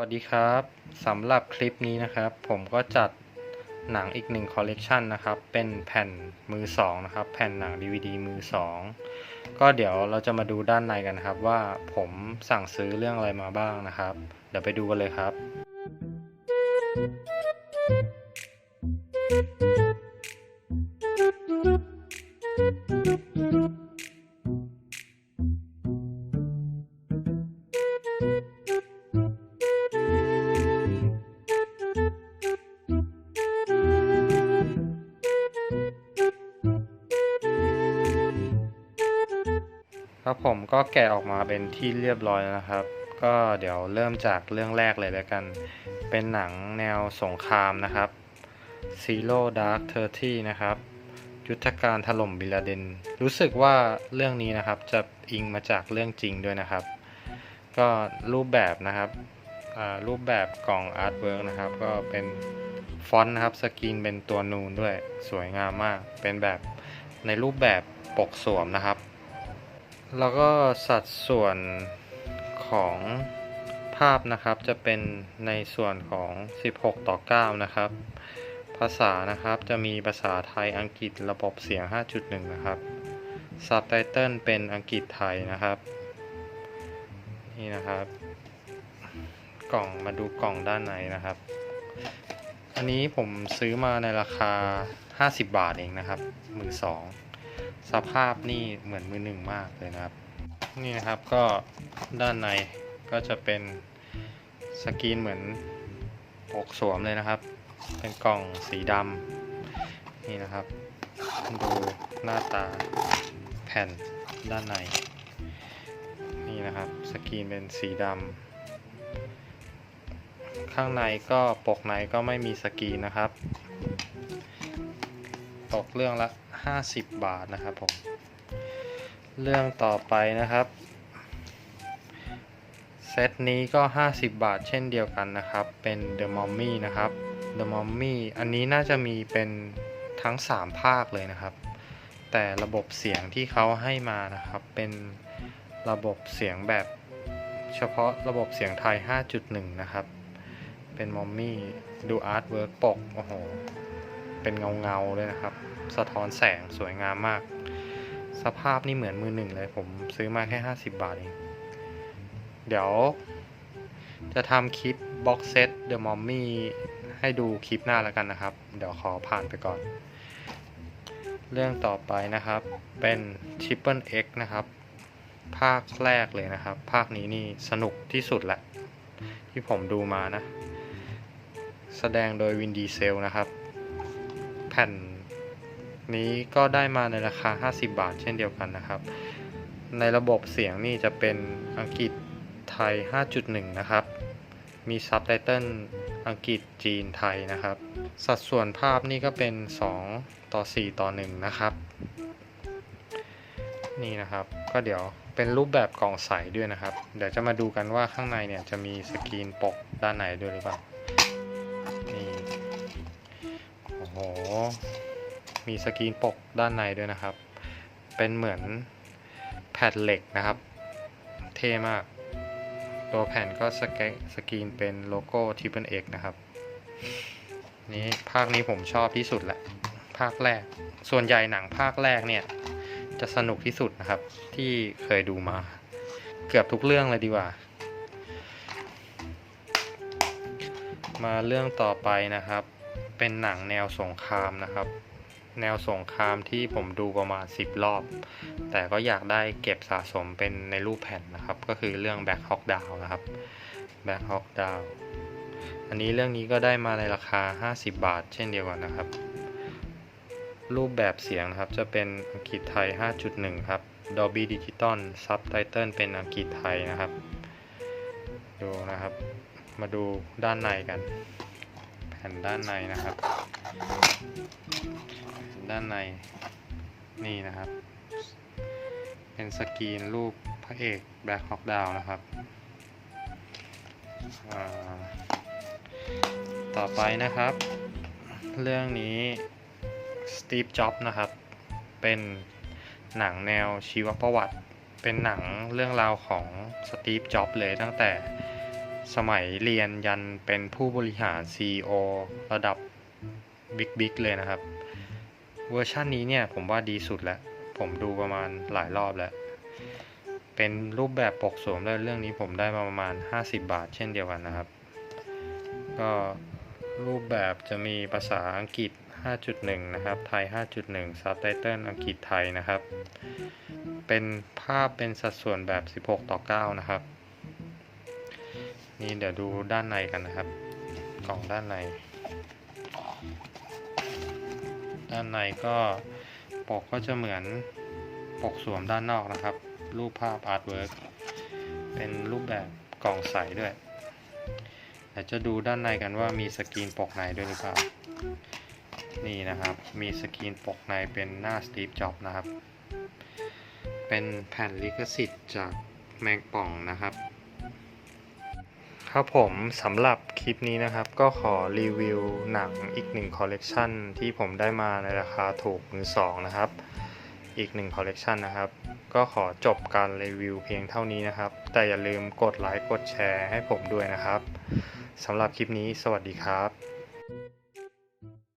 วัสดีครับสำหรับคลิปนี้นะครับ ผมก็จัดหนังอีกหนึ่งคอลเลกชันนะครับ เป็นแผ่นมือสองนะครับ แผ่นหนัง DVD มือสองก็เดี๋ยวเราจะมาดูด้านในกันครับ ว่าผมสั่งซื้อเรื่องอะไรมาบ้างนะครับ เดี๋ยวไปดูกันเลยครับ ครับผมก็แกะออกมาเป็นที่เรียบร้อยแล้วนะครับ ก็เดี๋ยวเริ่มจากเรื่องแรกเลยแล้วกัน เป็นหนังแนวสงครามนะครับ Zero Dark Thirty นะครับ ยุทธการถล่มบิลาเดน รู้สึกว่าเรื่องนี้นะครับจะอิงมาจากเรื่องจริงด้วยนะครับ ก็รูปแบบนะครับรูปแบบกล่องอาร์ตเวิร์กนะครับ ก็เป็นฟอนต์นะครับสกรีนเป็นตัวนูนด้วยสวยงามมาก เป็นแบบในรูปแบบปกสวมนะครับ แล้วก็สัดส่วนของภาพนะครับจะเป็นในส่วนของ 16 ต่อ 9 นะครับ ภาษานะครับจะมีภาษาไทยอังกฤษระบบเสียง 5.1 นะครับซับไตเติลเป็นอังกฤษไทยนะครับ นี่นะครับ กล่องมาดูกล่องด้านในนะครับ อันนี้ผมซื้อมาในราคา 50 บาทเองนะครับมือสอง สภาพนี่เหมือนมือหนึ่งมากเลยนะครับ นี่นะครับก็ด้านในก็จะเป็นสกรีนเหมือนปกสวมเลยนะครับ เป็นกล่องสีดำนี่นะครับ ดูหน้าตาแผ่นด้านใน นี่นะครับสกรีนเป็นสีดำข้างในก็ปกในก็ไม่มีสกรีนนะครับ ตกเรื่องละ 50 บาทนะครับผม เรื่องต่อไปนะครับ เซตนี้ก็ 50 บาทเช่นเดียวกันนะครับ เป็น The Mummy นะครับ The Mummy อันนี้น่าจะมีเป็นทั้ง 3 ภาคเลยนะครับ แต่ระบบเสียงที่เขาให้มานะครับ เป็นระบบเสียงแบบเฉพาะระบบเสียงไทย 5.1 นะครับ เป็นมอมมี่ ดูอาร์ตเวิร์กปก โอ้โห เป็นเงาเงาเลยนะครับ สะท้อนแสงสวยงามมาก สภาพนี่เหมือนมือหนึ่งเลย ผมซื้อมาแค่ 50 บาทเอง เดี๋ยว จะทำคลิปบ็อกเซต The Mommy ให้ดูคลิปหน้าแล้วกันนะครับ เดี๋ยวขอผ่านไปก่อน เรื่องต่อไปนะครับ เป็น Triple X นะครับ ภาคแรกเลยนะครับ ภาคนี้นี่สนุกที่สุดแหละ ที่ผมดูมานะ แสดงโดยวินดีเซลนะครับ ผ่นนี้ก็ได้มาในราคา 50 บาท เช่นเดียวกันนะครับ ในระบบเสียงนี่จะเป็นอังกฤษไทย 5.1 นะครับ มีซับไตเติลอังกฤษจีนไทยนะครับ สัดส่วนภาพนี่ก็เป็น 2 ต่อ 4 ต่อ 1 นะครับ นี่นะครับก็เดี๋ยวเป็นรูปแบบกล่องใสด้วยนะครับ เดี๋ยวจะมาดูกันว่าข้างในเนี่ยจะมีสกรีนปกด้านในด้วยหรือเปล่า มีสกรีนปกด้านในด้วยนะครับ เป็นเหมือนแผ่นเหล็กนะครับ เท่มาก ตัวแผ่นก็สแกสกรีนเป็นโลโก้ Triple X นะครับ นี่ภาคนี้ผมชอบที่สุดแหละ ภาคแรก ส่วนใหญ่หนังภาคแรกเนี่ย จะสนุกที่สุดนะครับ ที่เคยดูมา เกือบทุกเรื่องเลยดีกว่ามาเรื่องต่อไปนะครับ เป็นหนังแนวสงครามนะครับ แนวสงครามที่ผมดูประมาณ 10 รอบ แต่ก็อยากได้เก็บสะสมเป็นในรูปแผ่นนะครับ ก็คือเรื่อง Black Hawk Down นะครับ Black Hawk Down อันนี้เรื่องนี้ก็ได้มาในราคา 50 บาท เช่นเดียวกันนะครับ รูปแบบเสียงนะครับจะเป็นอังกฤษไทย 5.1 ครับ Dolby Digital Subtitle เป็นอังกฤษไทยนะครับ ดูนะครับ มาดูด้านในกัน นด้านในนะครับ ด้านในนี่นะครับ เป็นสกรีนรูปพระเอก Black Hawk Down นะครับต่อไปนะครับ เรื่องนี้ Steve Jobs นะครับ เป็นหนังแนวชีวประวัติ เป็นหนังเรื่องราวของ Steve Jobs เลยตั้งแต่ สมัยเรียนยันเป็นผู้บริหาร CEO ระดับบิ๊กๆเลยนะครับ เวอร์ชันนี้เนี่ยผมว่าดีสุดแล้ว ผมดูประมาณหลายรอบแล้ว เป็นรูปแบบปกสวมด้วยเรื่องนี้ผมได้มาประมาณ 50 บาทเช่นเดียวกันนะครับ ก็รูปแบบจะมีภาษาอังกฤษ 5.1 นะครับ ไทย 5.1 ซับไตเติลอังกฤษไทยนะครับ เป็นภาพเป็นสัดส่วนแบบ 16 ต่อ 9 นะครับ นี่เดี๋ยวดูด้านในกันนะครับ กล่องด้านใน ด้านในก็ปกก็จะเหมือนปกสวมด้านนอกนะครับ รูปภาพอาร์ตเวิร์กเป็นรูปแบบกล่องใสด้วยเดี๋ยวจะดูด้านในกันว่ามีสกรีนปกในด้วยหรือเปล่า นี่นะครับ มีสกรีนปกในเป็นหน้าสตีฟจ็อบนะครับ เป็นแผ่นลิขสิทธิ์จากแมงป่องนะครับ ครับผมสำหรับคลิปนี้นะครับ ก็ขอรีวิวหนังอีกหนึ่งคอลเลกชันที่ผมได้มาในราคาถูกมือสองนะครับ อีกหนึ่งคอลเลกชันนะครับ ก็ขอจบการรีวิวเพียงเท่านี้นะครับ แต่อย่าลืมกดไลค์กดแชร์ให้ผมด้วยนะครับสำหรับคลิปนี้สวัสดีครับ